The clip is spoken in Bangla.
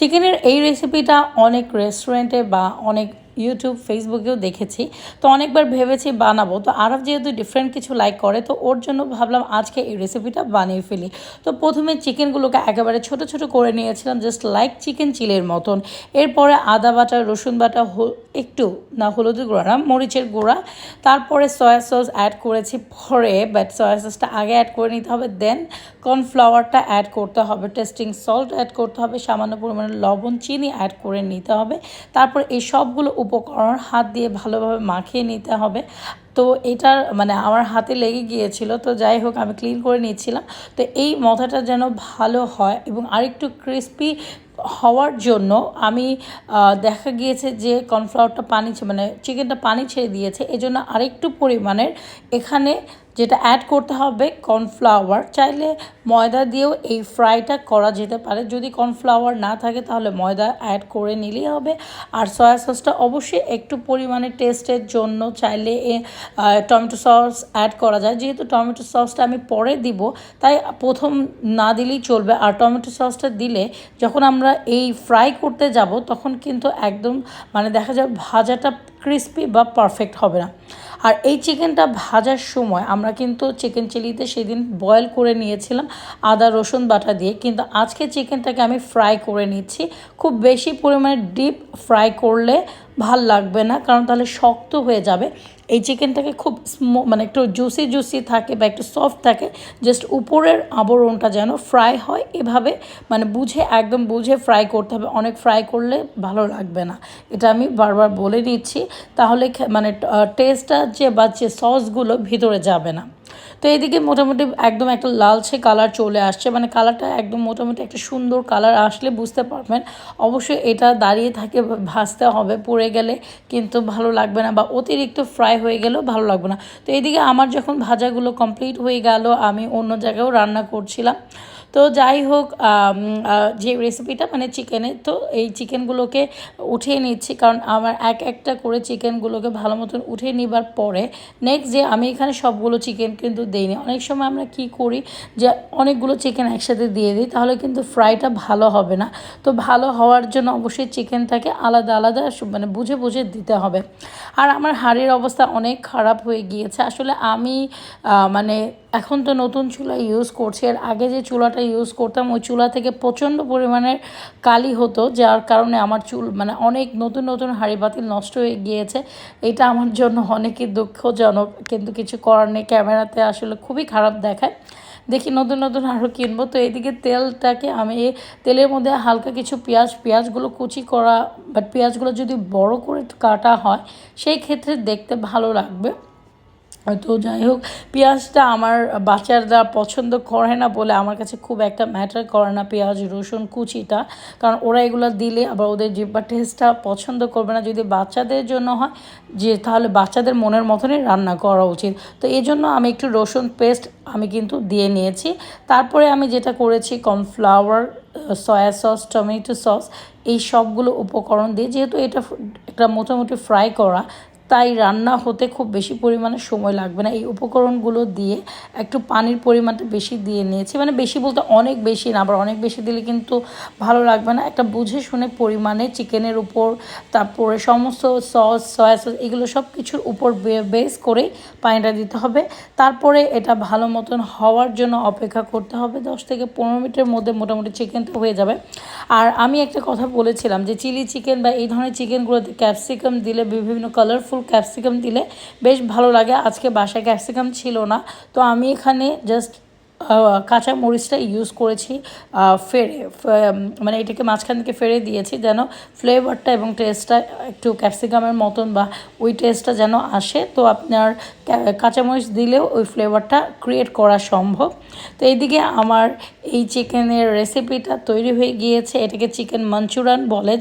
চিকেনের এই রেসিপিটা অনেক রেস্টুরেন্টে বা অনেক ইউটিউব ফেসবুকেও দেখেছি। তো অনেকবার ভেবেছি বানাবো। তো আরব যেহেতু ডিফারেন্ট কিছু লাইক করে, তো ওর জন্য ভাবলাম আজকে এই রেসিপিটা বানিয়ে ফেলি। তো প্রথমে চিকেনগুলোকে একেবারে ছোট ছোট করে নিয়েছিলাম জাস্ট লাইক চিকেন চিলের মতন। এরপরে আদা বাটা, রসুন বাটা একটু না হলুদের গুঁড়া না, মরিচের গুঁড়া। তারপরে সয়া সস অ্যাড করেছি পরে বাট সয়া সসটা আগে অ্যাড করে নিতে হবে দেন কর্নফ্লাওয়ারটা অ্যাড করতে হবে টেস্টিং সল্ট অ্যাড করতে হবে, সামান্য পরিমাণে লবণ, চিনি অ্যাড করে নিতে হবে। তারপর এই সবগুলো উপকরণ হাত দিয়ে ভালোভাবে মাখিয়ে নিতে হবে। তো এটার মানে আমার হাতে লেগে গিয়েছিল। তো যাই হোক, আমি ক্লিন করে নিচ্ছিলাম। তো এই মথাটা যেন ভালো হয় এবং আরেকটু ক্রিস্পি হওয়ার জন্য আমি দেখা গিয়েছে যে কর্নফ্লাওয়ারটা পানি মানে চিকেনটা পানি ছেড়ে দিয়েছে। এই জন্য আরেকটু পরিমাণের এখানে যেটা অ্যাড করতে হবে কর্নফ্লাওয়ার চাইলে ময়দা দিয়েও এই ফ্রাইটা করা যেতে পারে। যদি কর্নফ্লাওয়ার না থাকে, তাহলে ময়দা অ্যাড করে নিলেই হবে। আর সয়া সসটা অবশ্যই একটু পরিমাণে টেস্টের জন্য চাইলে টমেটো সস অ্যাড করা যায়। যেহেতু টমেটো সসটা আমি পরে দিব, তাই প্রথম না দিলেই চলবে। আর টমেটো সসটা দিলে যখন আমরা এই ফ্রাই করতে যাব, তখন কিন্তু একদম মানে দেখা যাবে ভাজাটা ক্রিস্পি বা পারফেক্ট হবে না। আর এই চিকেনটা ভাজার সময় আমরা কিন্তু চিকেন চিলিতে সেদিন বয়েল করে নিয়েছিলাম আদা, রসুন বাটা দিয়ে। কিন্তু আজকে চিকেনটাকে আমি ফ্রাই করে নিচ্ছি। খুব বেশি পরিমাণে ডিপ ফ্রাই করলে ভালো লাগবে না, কারণ তাহলে শক্ত হয়ে যাবে। এই চিকেনটাকে খুব মানে একটু জুসি জুসি থাকে বা একটু সফট থাকে জাস্ট উপরের আবরণটা যেন ফ্রাই হয়, এভাবে মানে বুঝে, একদম বুঝে ফ্রাই করতে হবে। অনেক ফ্রাই করলে ভালো লাগবে না। এটা আমি বারবার বলে নিচ্ছি। তাহলে মানে টেস্টটা যে বা যে সসগুলো ভিতরে যাবে না। তো এদিকে মোটামুটি একদম একটা লালচে কালার চলে আসছে। মানে কালারটা একদম মোটামুটি একটা সুন্দর কালার আসলে বুঝতে পারবেন। অবশ্যই এটা দাঁড়িয়ে থাকে, ভাজতে হবে, পড়ে গেলে কিন্তু ভালো লাগবে না বা অতিরিক্ত ফ্রাই হয়ে গেলেও ভালো লাগবে না। তো এদিকে আমার যখন ভাজাগুলো কমপ্লিট হয়ে গেল, আমি অন্য জায়গায়ও রান্না করছিলাম। তো যাই হোক যে রেসিপিটা মানে চিকেনের তো এই চিকেনগুলোকে উঠিয়ে নিচ্ছি। কারণ আমার এক একটা করে চিকেনগুলোকে ভালো মতন উঠিয়ে নিবার পরে নেক্সট যে আমি এখানে সবগুলো চিকেন কিন্তু দিইনি। অনেক সময় আমরা কি করি যে অনেকগুলো চিকেন একসাথে দিয়ে দিই, তাহলে কিন্তু ফ্রাইটা ভালো হবে না। তো ভালো হওয়ার জন্য অবশ্যই চিকেনটাকে আলাদা আলাদা মানে বুঝে বুঝে দিতে হবে। আর আমার হাড়ির অবস্থা অনেক খারাপ হয়ে গিয়েছে। আসলে আমি মানে এখন তো নতুন চুলা ইউজ করছি। আর আগে যে চুলাটা ইউজ করতাম, ওই চুলা থেকে প্রচণ্ড পরিমাণের কালি হতো, যার কারণে আমার চুল মানে অনেক নতুন নতুন হাঁড়ি বাতিল নষ্ট হয়ে গিয়েছে। এটা আমার জন্য অনেকই দুঃখজনক, কিন্তু কিছু করার নেই। ক্যামেরাতে আসলে খুবই খারাপ দেখায়। দেখি নতুন নতুন আরও কিনবো। তো এদিকে তেলটাকে আমি, তেলের মধ্যে হালকা কিছু পেঁয়াজ, পেঁয়াজগুলো কুচি করা বাট পেঁয়াজগুলো যদি বড় করে কাটা হয়, সেই ক্ষেত্রে দেখতে ভালো লাগবে। তো যাই হোক, পেঁয়াজটা আমার বাচ্চারা পছন্দ করে না বলে আমার কাছে খুব একটা ম্যাটার করে না পেঁয়াজ, রসুন, কুচিটা। কারণ ওরা এগুলো দিলে আবার ওদের জিব্বার টেস্টটা পছন্দ করবে না। যদি বাচ্চাদের জন্য হয়, যে তাহলে বাচ্চাদের মনের মতনই রান্না করা উচিত। তো এই জন্য আমি একটু রসুন পেস্ট আমি কিন্তু দিয়ে নিয়েছি। তারপরে আমি যেটা করেছি cornflour soya sauce tomato sauce এই সবগুলো উপকরণ দিয়ে, যেহেতু এটা একটা মোটামুটি ফ্রাই করা তাই রান্না হতে খুব বেশি পরিমাণে সময় লাগবে না। এই উপকরণগুলো দিয়ে একটু পানির পরিমাণটা বেশি দিয়ে নিয়েছি। মানে বেশি বলতে অনেক বেশি না, আবার অনেক বেশি দিলে কিন্তু ভালো লাগবে না। একটা বুঝে শুনে পরিমাণে চিকেনের উপর, তারপরে সমস্ত সস, সয়া সস, এগুলো সব কিছুর উপর বেস করে পানিটা দিতে হবে। তারপরে এটা ভালো মতন হওয়ার জন্য অপেক্ষা করতে হবে। দশ থেকে পনেরো মিনিটের মধ্যে মোটামুটি চিকেনটা হয়ে যাবে। আর আমি একটা কথা বলেছিলাম যে, চিলি চিকেন বা এই ধরনের চিকেনগুলোতে ক্যাপসিকাম দিলে বিভিন্ন কালারফুল ক্যাপসিকাম দিলে বেশ ভালো লাগে। আজকে বাসায় ক্যাপসিকাম ছিল না। তো আমি এখানে জাস্ট কাঁচা মরিচটা ইউজ করেছি ফেরে মানে এটাকে মাঝখান থেকে ফেরে দিয়েছি যেন ফ্লেভারটা এবং টেস্টটা একটু ক্যাপসিকামের মতন বা ওই টেস্টটা যেন আসে। তো আপনার কাঁচামরিচ দিলেও ওই ফ্লেভারটা ক্রিয়েট করা সম্ভব। তো এইদিকে আমার এই চিকেনের রেসিপিটা তৈরি হয়ে গিয়েছে। এটাকে চিকেন মাঞ্চুরান বলে।